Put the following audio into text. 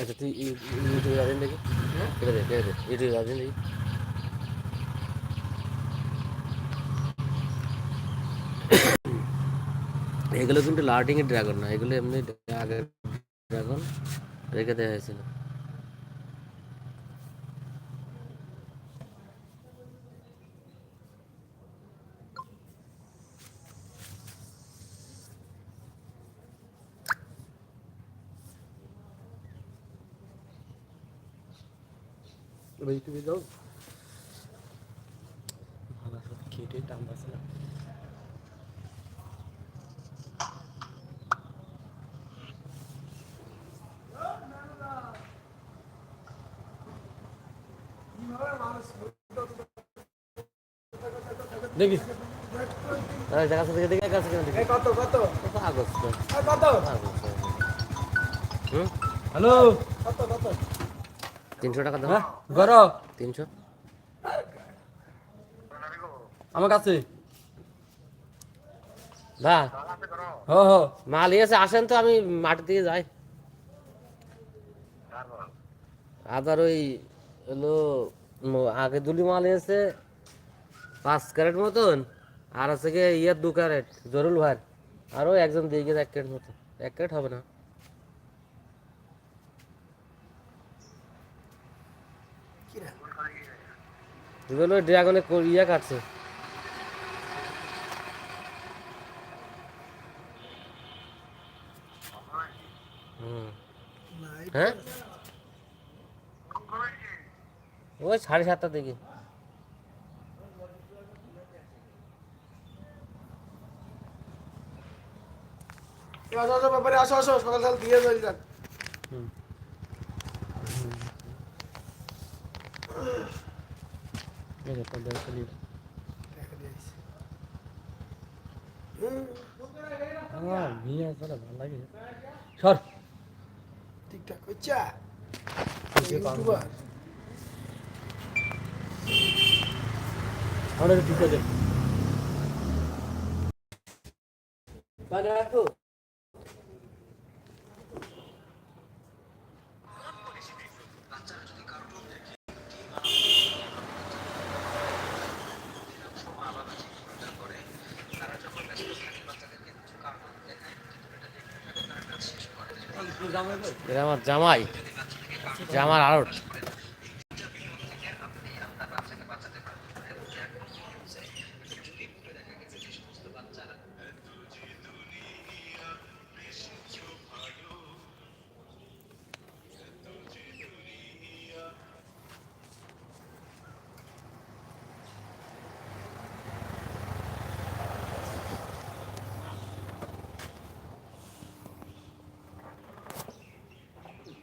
আচ্ছা তুই ইউটিউবে যাবেন দেখি কেটে দে কেটে দে ইউটিউবে যাবেন দেখি এগুলো কিন্তু লার্টিংয়ের ড্রাগন না এগুলো এমনি ড্রাগন রেখে দেওয়া হয়েছিল। এবার ইউটিউবে যাও। ভালো কেটে টান পাচ্ছে না। দেখি। আরে দেখা যাচ্ছে দেখি কত কত? তো, কত? হুম? হ্যালো? কত কত? তিনশো টাকা দাও। হ্যাঁ তিনশো। আমার কাছে। বা। হ হ। মাল এসে আসেন তো আমি মাটি দিয়ে যাই। আদার ওই হলো আগে দুলি মাল এসে পাঁচ ক্যারেট মতন আর আছে গিয়ে ইয়ের দু ক্যারেট জরুল ভাই আরও একজন দিয়ে গেছে এক ক্যারেট মতন। এক ক্যারেট হবে না। এগুলো ড্রাগনে ইয়ে কাটছে। হ্যাঁ? ওই সাড়ে সাতটার দিকে। আসো আসো ব্যাপারে আসো আসো সকাল সকাল দিয়ে যাই যান। আমার মেয়ে আছে না, ভালো লাগে সর। ঠিকঠাক ইউটিউবার। আমার ঠিক আছে এটা আমার জামাই। জামার আড়ট।